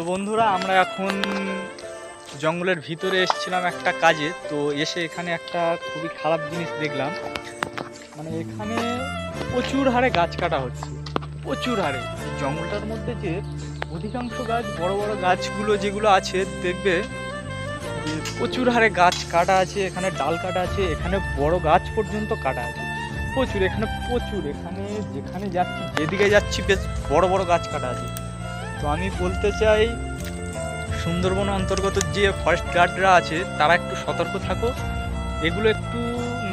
তো বন্ধুরা, আমরা এখন জঙ্গলের ভিতরে এসেছিলাম একটা কাজে। তো এসে এখানে একটা খুবই খারাপ জিনিস দেখলাম। মানে এখানে প্রচুর হারে গাছ কাটা হচ্ছে। প্রচুর হারে। জঙ্গলটার মধ্যে যে অধিকাংশ গাছ, বড় বড় গাছগুলো যেগুলো আছে, দেখবে প্রচুর হারে গাছ কাটা আছে, এখানে ডাল কাটা আছে, এখানে বড় গাছ পর্যন্ত কাটা আছে। প্রচুর, এখানে প্রচুর, এখানে যেখানে যাচ্ছি, যেদিকে যাচ্ছি, বেশ বড় বড় গাছ কাটা আছে। তো আমি বলতে চাই, সুন্দরবন অন্তর্গত যে ফরেস্ট গার্ডরা আছে, তারা একটু সতর্ক থাকো। এগুলো একটু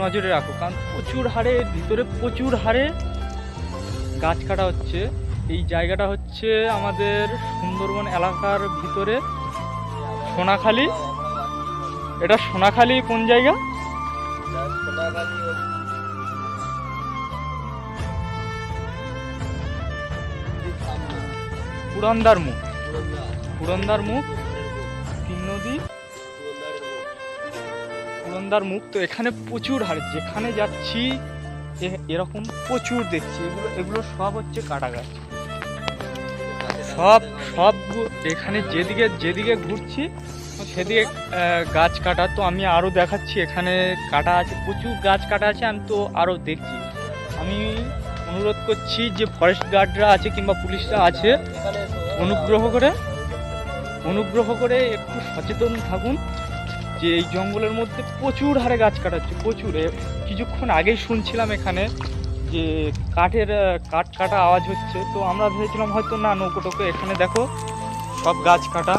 নজরে রাখো, কারণ প্রচুর হারে, ভিতরে প্রচুর হারে গাছ কাটা হচ্ছে। এই জায়গাটা হচ্ছে আমাদের সুন্দরবন এলাকার ভিতরে সোনাখালি। এটা সোনাখালি কোন জায়গা? পুরন্দার মুখ। পুরন্দার মুখ, তিন নদী। পুরন্দার মুখ তো এখানে প্রচুর হারে যেখানে যাচ্ছি এরকম প্রচুর দেখছি। এগুলো এগুলো সব হচ্ছে কাটা গাছ সব সব এখানে যেদিকে যেদিকে ঘুরছি, সেদিকে গাছ কাটা। তো আমি আরও দেখাচ্ছি, এখানে কাটা আছে, প্রচুর গাছ কাটা আছে, আমি তো আরও দেখছি। আমি অনুরোধ করছি যে ফরেস্ট গার্ডরা আছে কিংবা পুলিশরা আছে, অনুগ্রহ করে অনুগ্রহ করে একটু সচেতন থাকুন যে এই জঙ্গলের মধ্যে প্রচুর হারে গাছ কাটা হচ্ছে প্রচুর কিছুক্ষণ আগেই শুনছিলাম এখানে যে কাঠের কাঠ কাটা আওয়াজ হচ্ছে। তো আমরা ভেবেছিলাম হয়তো না, নৌকো টোকো এখানে দেখো, সব গাছ কাটা।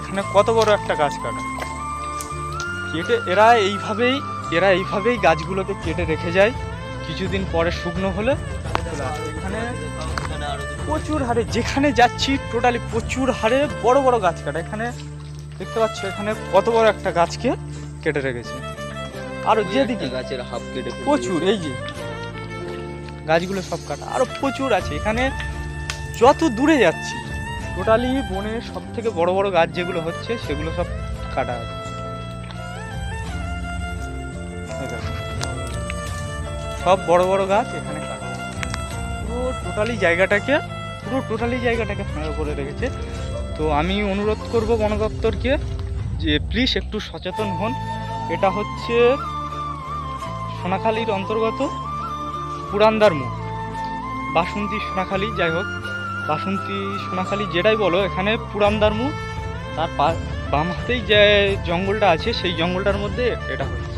এখানে কত বড় একটা গাছ কাটা। কেটে এরা এইভাবেই এরা এইভাবেই গাছগুলোকে কেটে রেখে যায়। কিছুদিন পরে শুকনো হলে। এখানে প্রচুর হারে যেখানে যাচ্ছি টোটালি প্রচুর হারে বড় বড় গাছ কাটা। এখানে দেখতে পাচ্ছ এখানে কত বড় একটা গাছকে কেটে রেখেছে। আরও যেদিকে গাছের হাফ কেটে প্রচুর এই যে গাছগুলো সব কাটা। আরও প্রচুর আছে। এখানে যত দূরে যাচ্ছি টোটালি বনের সব থেকে বড় বড় গাছ যেগুলো হচ্ছে সেগুলো সব কাটা আছে। সব বড় বড় গাছ এখানে পুরো টোটালি জায়গাটাকে, পুরো টোটালি জায়গাটাকে ফাঁকা করে রেখেছে। তো আমি অনুরোধ করব বন দপ্তরকে যে প্লিজ একটু সচেতন হন। এটা হচ্ছে সোনাখালীর অন্তর্গত পুরান্দার মুখ বাসন্তী সোনাখালী, যাই হোক, বাসন্তী সোনাখালী যেটাই বলো, এখানে পুরান্দার মুখ তার বাম হাতেই যে জঙ্গলটা আছে, সেই জঙ্গলটার মধ্যে এটা হচ্ছে